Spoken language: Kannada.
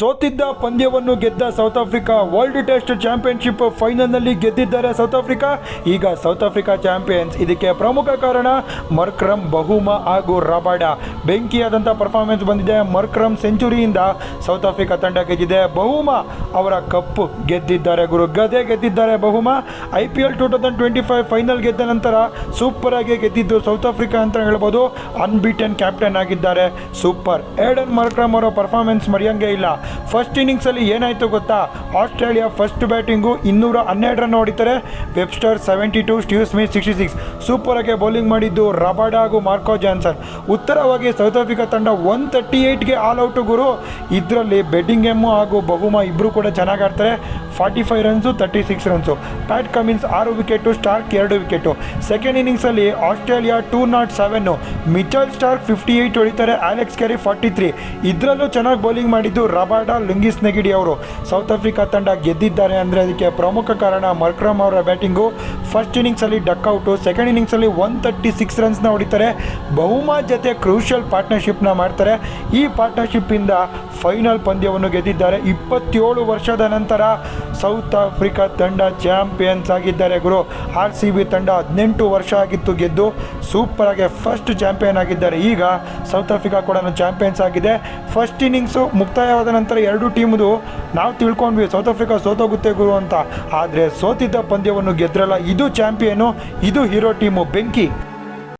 ಸೋತಿದ್ದ ಪಂದ್ಯವನ್ನು ಗೆದ್ದ South Africa world test championship ಫೈನಲ್ನಲ್ಲಿ ಗೆದ್ದಿದ್ದಾರೆ ಸೌತ್ ಆಫ್ರಿಕಾ. ಈಗ ಸೌತ್ ಆಫ್ರಿಕಾ ಚಾಂಪಿಯನ್ಸ್ ಇದಕ್ಕೆ ಪ್ರಮುಖ ಕಾರಣ ಮರ್ಕ್ರಮ್ ಬಹುಮ ಹಾಗೂ ರಬಾಡ. ಬೆಂಕಿಯಾದಂಥ ಪರ್ಫಾರ್ಮೆನ್ಸ್ ಬಂದಿದೆ ಮರ್ಕ್ರಮ್ ಸೆಂಚುರಿಯಿಂದ ಸೌತ್ ಆಫ್ರಿಕಾ ತಂಡ ಗೆದ್ದಿದೆ. ಬಹುಮ ಅವರ ಕಪ್ ಗೆದ್ದಿದ್ದಾರೆ ಗುರು. ಗದೆ ಗೆದ್ದಿದ್ದಾರೆ Bavuma. I P L two thousand twenty five final ಗೆದ್ದ ನಂತರ ಸೂಪರ್ ಆಗಿ ಗೆದ್ದಿದ್ದು ಸೌತ್ ಆಫ್ರಿಕಾ ಅಂತ ಹೇಳ್ಬೋದು. ಅನ್ಬೀಟನ್ ಕ್ಯಾಪ್ಟನ್ ಆಗಿದ್ದಾರೆ. ಸೂಪರ್ ಏಡನ್ ಮರ್ಕ್ರಮ್ ಅವರ ಪರ್ಫಾರ್ಮೆನ್ಸ್ ಮರೆಯಂಗೆ ಇಲ್ಲ. ಫಸ್ಟ್ ಇನ್ನಿಂಗ್ಸಲ್ಲಿ ಏನಾಯಿತು ಗೊತ್ತಾ? ಆಸ್ಟ್ರೇಲಿಯಾ ಫಸ್ಟ್ ಬ್ಯಾಟಿಂಗು ಇನ್ನೂರ ಹನ್ನೆರಡು ರನ್ ಹೊಡಿತಾರೆ Webster seventy two, Steve Smith sixty six. Super ಆಗಿ ಬೌಲಿಂಗ್ ಮಾಡಿದ್ದು ರಬಾಡ ಹಾಗೂ ಮಾರ್ಕೋ ಜಾನ್ಸನ್. ಉತ್ತರವಾಗಿ ಸೌತ್ ಆಫ್ರಿಕಾ ತಂಡ ಒನ್ ತರ್ಟಿ ಏಯ್ಟ್ಗೆ ಆಲ್ ಔಟು ಗುರು. ಇದರಲ್ಲಿ ಬೆಡ್ಡಿಂಗ್ ಎಮ್ಮು ಹಾಗೂ ಬಹುಮ ಇಬ್ಬರು ಕೂಡ ಚೆನ್ನಾಗಿ ಆಡ್ತಾರೆ. Forty five runs thirty six runs Pat Cummins ಆರು ವಿಕೆಟು, ಸ್ಟಾರ್ಕ್ ಎರಡು wicket. Second ಇನ್ನಿಂಗ್ಸಲ್ಲಿ Australia two not seven Mitchell Starc fifty eight ಹೊಡಿತಾರೆ, ಆಲೆಕ್ಸ್ ಕ್ಯಾರಿ ಫಾರ್ಟಿ ತ್ರೀ ಇದರಲ್ಲೂ ಚೆನ್ನಾಗಿ ಬೌಲಿಂಗ್ ಮಾಡಿದ್ದು ರಬಾಡ ಲುಂಗಿಸ್ ನೆಗಿಡಿ ಅವರು. ಸೌತ್ ಆಫ್ರಿಕಾ ತಂಡ ಗೆದ್ದಿದ್ದಾರೆ ಅಂದರೆ ಅದಕ್ಕೆ ಪ್ರಮುಖ ಕಾರಣ ಮರ್ಕ್ರಮ್ ಅವರ ಬ್ಯಾಟಿಂಗು. ಫಸ್ಟ್ ಇನ್ನಿಂಗ್ಸಲ್ಲಿ ಡಕ್ಔಟು ಸೆಕೆಂಡ್ ಇನ್ನಿಂಗ್ಸಲ್ಲಿ ಒನ್ ತರ್ಟಿ ಸಿಕ್ಸ್ ರನ್ಸ್ನ ಹೊಡಿತಾರೆ. ಬಹುಮಾ ಜೊತೆ ಕ್ರೂಷಿಯಲ್ ಪಾರ್ಟ್ನರ್ಶಿಪ್ನ ಮಾಡ್ತಾರೆ. ಈ ಪಾರ್ಟ್ನರ್ಶಿಪ್ಪಿಂದ ಫೈನಲ್ ಪಂದ್ಯವನ್ನು ಗೆದ್ದಿದ್ದಾರೆ. ಇಪ್ಪತ್ತೇಳು ವರ್ಷದ ನಂತರ ಸೌತ್ ಆಫ್ರಿಕಾ ತಂಡ ಚಾಂಪಿಯನ್ಸ್ ಆಗಿದ್ದಾರೆ ಗುರು. ಆರ್ ಸಿ ಬಿ ತಂಡ ಹದಿನೆಂಟು ವರ್ಷ ಆಗಿತ್ತು ಗೆದ್ದು ಸೂಪರ್ ಆಗಿ ಫಸ್ಟ್ ಚಾಂಪಿಯನ್ ಆಗಿದ್ದಾರೆ. ಈಗ ಸೌತ್ ಆಫ್ರಿಕಾ ಕೂಡ ಚಾಂಪಿಯನ್ಸ್ ಆಗಿದೆ. ಫಸ್ಟ್ ಇನ್ನಿಂಗ್ಸು ಮುಕ್ತಾಯವಾದ ನಂತರ ಎರಡು ಟೀಮ್ದು ನಾವು ತಿಳ್ಕೊಂಡ್ವಿ. ಸೌತ್ ಆಫ್ರಿಕಾ ಸೋತೋಗುತ್ತೆ ಗುರು ಅಂತ. ಆದರೆ ಸೋತಿದ್ದ ಪಂದ್ಯವನ್ನು ಗೆದ್ರಲ್ಲ. ಇದು ಚಾಂಪಿಯನು ಇದು ಹೀರೋ ಟೀಮು ಬೆಂಕಿ.